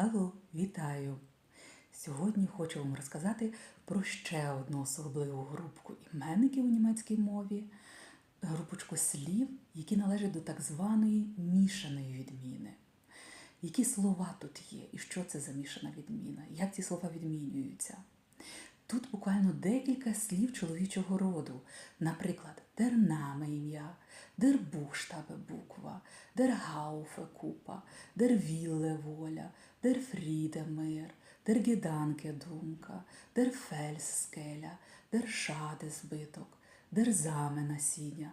Hello, вітаю! Сьогодні хочу вам розказати про ще одну особливу групку іменників у німецькій мові, групочку слів, які належать до так званої мішаної відміни. Які слова тут є і що це за мішана відміна? Як ці слова відмінюються? Тут буквально декілька слів чоловічого роду. Наприклад, Name ім'я, der Buchstabe буква, der Haufe купа, der Wille воля, der Friede мир, der Gedanke думка, der Fels скеля, der Schade збиток, der Same насіння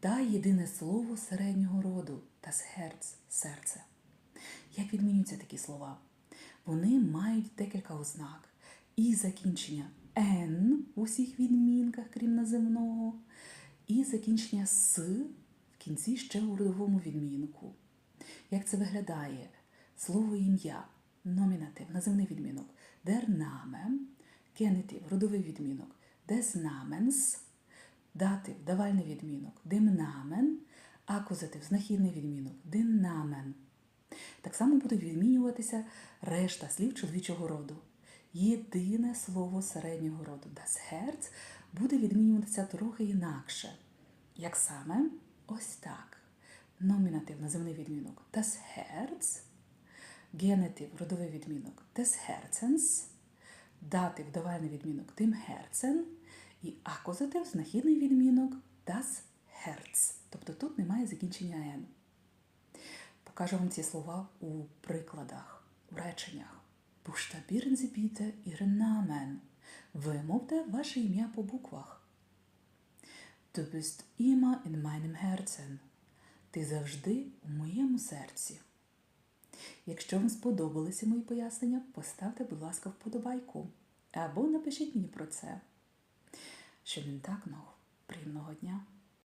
та єдине слово середнього роду das Herz серце. Як відмінюються такі слова? Вони мають декілька ознак. І закінчення «н» в усіх відмінках, крім наземного, і закінчення «с» в кінці ще у родовому відмінку. Як це виглядає? Слово ім'я, номінатив, наземний відмінок, der Name, генетив, родовий відмінок, des датив, давальний відмінок, Namen, акузатив, знахідний відмінок, Namen. Так само будуть відмінюватися решта слів чоловічого роду. Єдине слово середнього роду das буде відмінюватися трохи інакше. Як саме? Ось так. Номінатив, наземний відмінок das Herz, генетив, родовий відмінок des Herzens, датив, давальний відмінок dem Herzen і акузатив, знахідний відмінок das Herz. Тобто тут немає закінчення «н». Покажу вам ці слова у прикладах, у реченнях. Buchstabieren Sie bitte Ihren Namen. Вимовте ваше ім'я по буквах. Du bist immer in meinem Herzen. Ти завжди у моєму серці. Якщо вам сподобалися мої пояснення, поставте, будь ласка, вподобайку або напишіть мені про це. Що він так ног. Приємного дня!